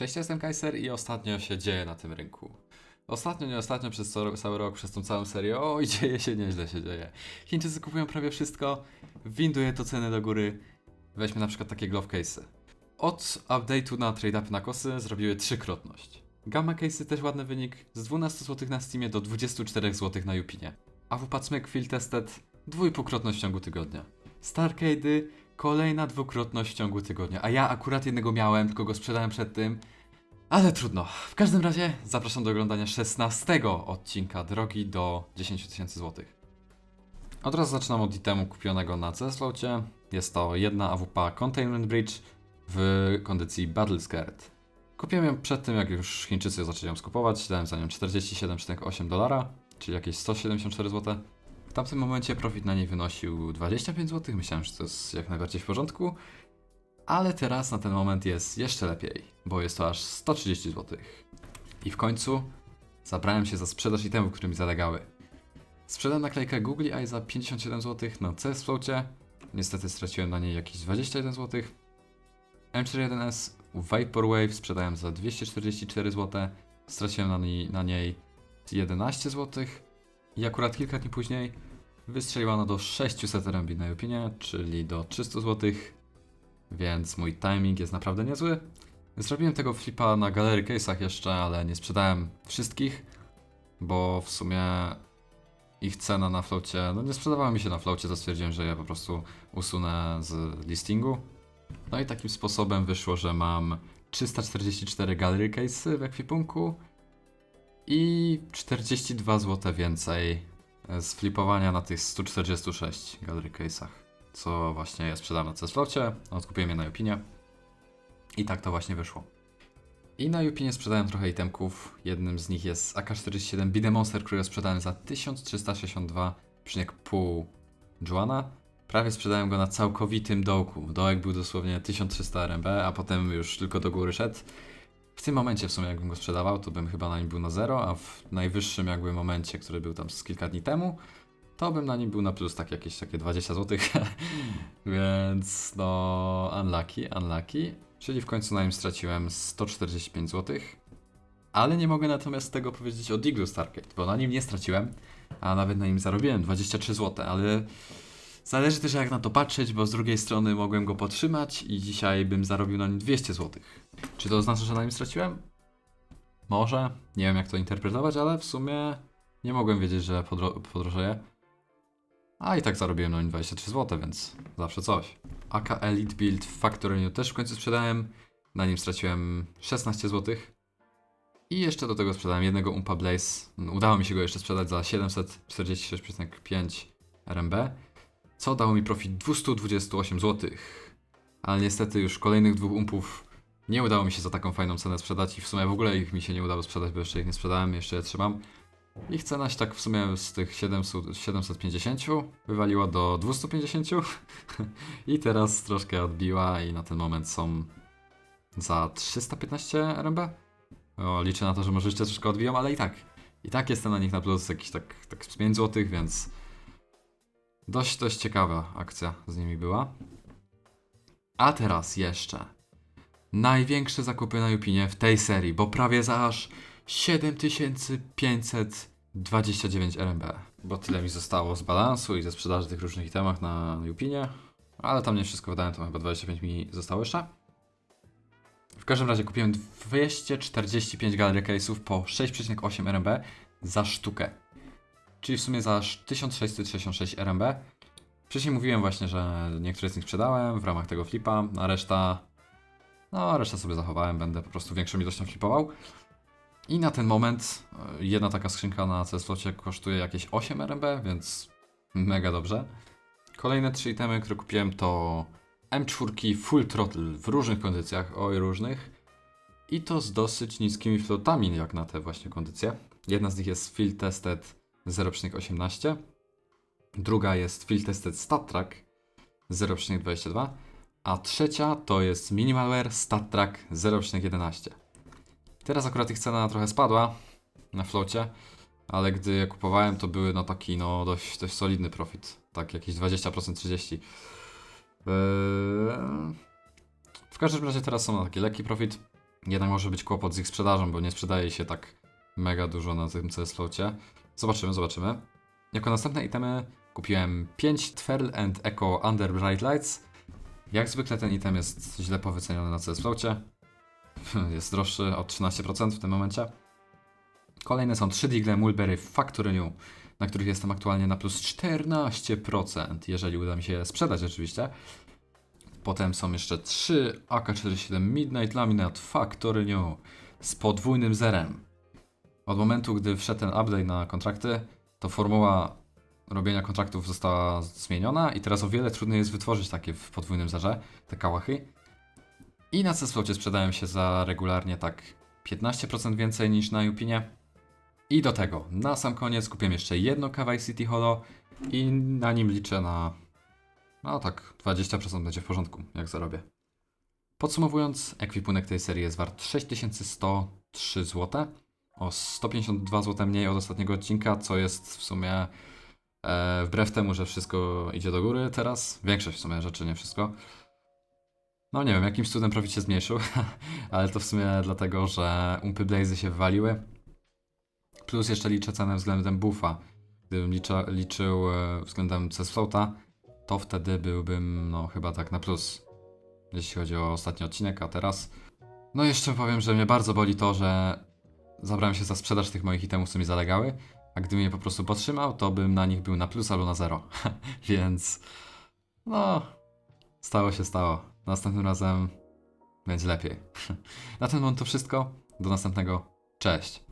Cześć, jestem Kaiser i ostatnio się dzieje na tym rynku. Ostatnio, nie ostatnio, przez cały rok, przez tą całą serię, oj, dzieje się, nieźle się dzieje. Chińczycy kupują prawie wszystko, winduje to ceny do góry. Weźmy na przykład takie glove case'y. Od update'u na trade-upy na kosy zrobiły trzykrotność. Gamma case'y też ładny wynik, z 12 zł na Steamie do 24 zł na Jupinie. A w Smyk Field Tested dwójpółkrotność w ciągu tygodnia. Starcade'y kolejna dwukrotność w ciągu tygodnia, a ja akurat jednego miałem, tylko go sprzedałem przed tym. Ale trudno. W każdym razie zapraszam do oglądania 16 odcinka Drogi do 10 tysięcy złotych. Od razu zaczynam od itemu kupionego na CSLOcie. Jest to jedna AWP Containment Bridge w kondycji Battle Scared. Kupiłem ją przed tym, jak już Chińczycy zaczęli ją skupować. Dałem za nią 47,8 dolara, czyli jakieś 174 zł. W tamtym momencie profit na niej wynosił 25 zł. Myślałem, że to jest jak najbardziej w porządku. Ale teraz na ten moment jest jeszcze lepiej, bo jest to aż 130 zł. I w końcu zabrałem się za sprzedaż itemów, które mi zalegały. Sprzedałem naklejkę Google Eye za 57 zł na CS Floacie. Niestety straciłem na niej jakieś 21 zł. M41S Vaporwave sprzedałem za 244 zł. Straciłem na niej, na niej 11 zł. I akurat kilka dni później wystrzeliła ona do 600 RMB na Jupinie, czyli do 300 zł. Więc mój timing jest naprawdę niezły. Zrobiłem tego flipa na galerii case'ach jeszcze, ale nie sprzedałem wszystkich, bo w sumie ich cena na flocie, no nie sprzedawała mi się na flocie, to stwierdziłem, że je po prostu usunę z listingu. No i takim sposobem wyszło, że mam 344 galerii case'y w ekwipunku i 42 zł więcej z flipowania na tych 146 galerii case'ach co właśnie ja sprzedałem na CSLOcie, odkupiłem je na Jupinie i tak to właśnie wyszło. I na Jupinie sprzedałem trochę itemków, jednym z nich jest AK-47 Bide Monster, którego sprzedałem za 1362,5 Juana. Prawie sprzedałem go na całkowitym dołku, dołek był dosłownie 1300 RMB, a potem już tylko do góry szedł. W tym momencie w sumie jakbym go sprzedawał, to bym chyba na nim był na zero, a w najwyższym jakby momencie, który był tam z kilka dni temu, to bym na nim był na plus tak jakieś takie 20 zł. Więc no unlucky, unlucky. Czyli w końcu na nim straciłem 145 zł. Ale nie mogę natomiast tego powiedzieć o Diglu Stargate, bo na nim nie straciłem, a nawet na nim zarobiłem 23 zł, ale zależy też jak na to patrzeć, bo z drugiej strony mogłem go podtrzymać i dzisiaj bym zarobił na nim 200 zł. Czy to oznacza, że na nim straciłem? Może, nie wiem jak to interpretować, ale w sumie nie mogłem wiedzieć, że podro- podrożeje. A i tak zarobiłem na nim 23 zł, więc zawsze coś. AK Elite Build w Factory też w końcu sprzedałem. Na nim straciłem 16 zł. I jeszcze do tego sprzedałem jednego Umpa Blaze. Udało mi się go jeszcze sprzedać za 746,5 RMB, co dało mi profit 228 zł. Ale niestety już kolejnych dwóch umpów nie udało mi się za taką fajną cenę sprzedać i w sumie w ogóle ich mi się nie udało sprzedać, bo jeszcze ich nie sprzedałem, jeszcze je trzymam. Ich cena się tak w sumie z tych 700, 750 wywaliła do 250 i teraz troszkę odbiła i na ten moment są za 315 RMB. O, liczę na to, że może jeszcze troszkę odbiją, ale i tak. I tak jestem na nich na plus jakiś tak, tak z 5 zł, więc dość, dość ciekawa akcja z nimi była. A teraz jeszcze największe zakupy na Jupinie w tej serii, bo prawie za aż 7529 RMB. Bo tyle mi zostało z balansu i ze sprzedaży tych różnych itemach na Jupinie. Ale tam nie wszystko wydałem, to chyba 25 mi zostało jeszcze. W każdym razie kupiłem 245 galerii case'ów po 6,8 RMB za sztukę. Czyli w sumie za aż 1666 RMB. Wcześniej mówiłem właśnie, że niektóre z nich sprzedałem w ramach tego flipa, a reszta... No, resztę sobie zachowałem, będę po prostu większą ilością flipował. I na ten moment e, jedna taka skrzynka na CSLOcie kosztuje jakieś 8 RMB, więc mega dobrze. Kolejne trzy itemy, które kupiłem to M4 Full Throttle w różnych kondycjach, oj różnych. I to z dosyć niskimi floatami jak na te właśnie kondycje. Jedna z nich jest Field Tested 0,18. Druga jest Field Tested Stat Track 0,22. A trzecia to jest Minimalware Stat Track 0,11. Teraz akurat ich cena trochę spadła na flocie, ale gdy je kupowałem, to były no taki no dość, dość solidny profit. Tak jakieś 20%, 30%. Eee, W każdym razie teraz są na taki lekki profit. Jednak może być kłopot z ich sprzedażą, bo nie sprzedaje się tak mega dużo na tym CS Floacie. Zobaczymy, zobaczymy. Jako następne itemy kupiłem 5 Twirl and Echo Under Bright Lights. Jak zwykle ten item jest źle powyceniony na CS Floacie. Jest droższy o 13% w tym momencie. Kolejne są 3 Digle Mulberry Factory New, na których jestem aktualnie na plus 14%, jeżeli uda mi się je sprzedać oczywiście. Potem są jeszcze 3 AK-47 Midnight Laminate Factory New z podwójnym zerem. Od momentu, gdy wszedł ten update na kontrakty, to formuła robienia kontraktów została zmieniona i teraz o wiele trudniej jest wytworzyć takie w podwójnym zerze, te kałachy. I na CSFLOcie sprzedają się za regularnie tak 15% więcej niż na Jupinie. I do tego, na sam koniec kupiłem jeszcze jedno Kawaii City Holo i na nim liczę na, no tak, 20% będzie w porządku, jak zarobię. Podsumowując, ekwipunek tej serii jest wart 6103 zł, o 152 zł mniej od ostatniego odcinka, co jest w sumie e, wbrew temu, że wszystko idzie do góry teraz, większość w sumie rzeczy, nie wszystko. No nie wiem, jakimś cudem profit się zmniejszył, ale to w sumie dlatego, że Umpy Blazy się wywaliły. Plus jeszcze liczę cenę względem buffa. Gdybym licza, liczył e, względem CS to wtedy byłbym no chyba tak na plus. Jeśli chodzi o ostatni odcinek, a teraz. No jeszcze powiem, że mnie bardzo boli to, że zabrałem się za sprzedaż tych moich itemów, co mi zalegały, a gdybym je po prostu podtrzymał, to bym na nich był na plus albo na zero. Więc no, stało się stało. Następnym razem będzie lepiej. na ten moment to wszystko. Do następnego. Cześć.